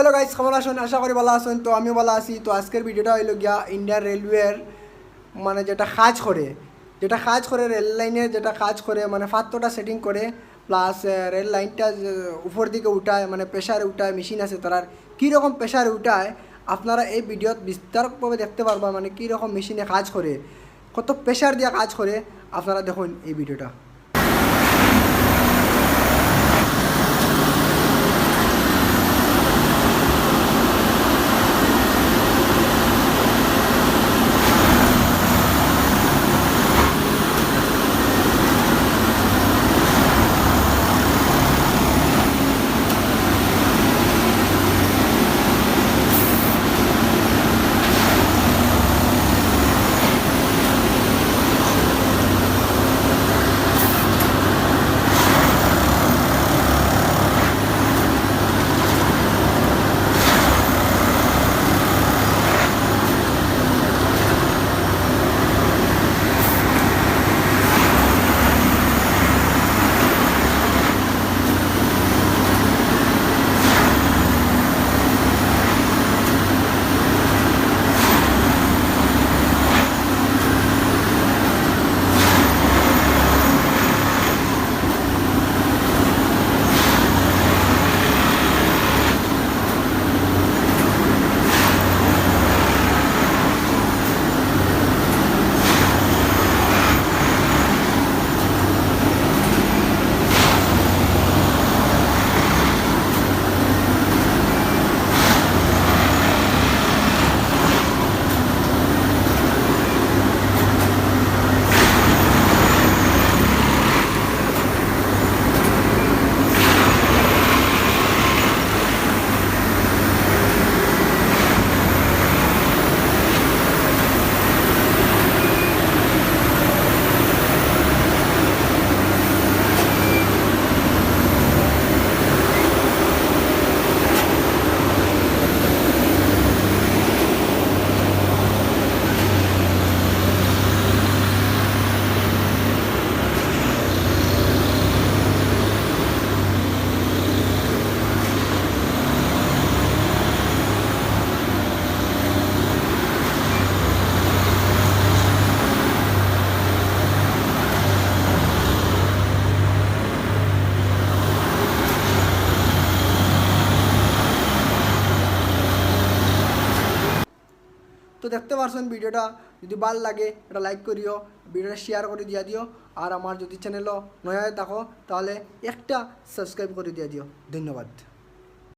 Hello guys, কেমন আসুন আশা করি ভালো আসুন তো আমি ভালো আছি। তো আজকের ভিডিওটা হইল গিয়া ইন্ডিয়ান রেলওয়ের মানে যেটা কাজ করে, যেটা কাজ করে রেল লাইনের যেটা কাজ করে মানে ফাত্তটা সেটিং করে প্লাস রেল লাইনটা উপর দিকে উঠায় মানে প্রেশারে উঠায় মেশিন আছে তারার কীরকম প্রেশারে উঠায়, আপনারা এই ভিডিওত বিস্তারভাবে দেখতে পারবা মানে কীরকম মেশিনে কাজ করে, কত প্রেশার দিয়ে কাজ করে, আপনারা দেখুন এই ভিডিওটা। তো দেখতে পারছেন ভিডিওটা। যদি ভালো লাগে, এটা লাইক করিও, ভিডিওটা শেয়ার করে দিয়া দিও। আর আমার যদি চ্যানেলও নয় থাকো, তাহলে একটা সাবস্ক্রাইব করে দিয়া দিও। ধন্যবাদ।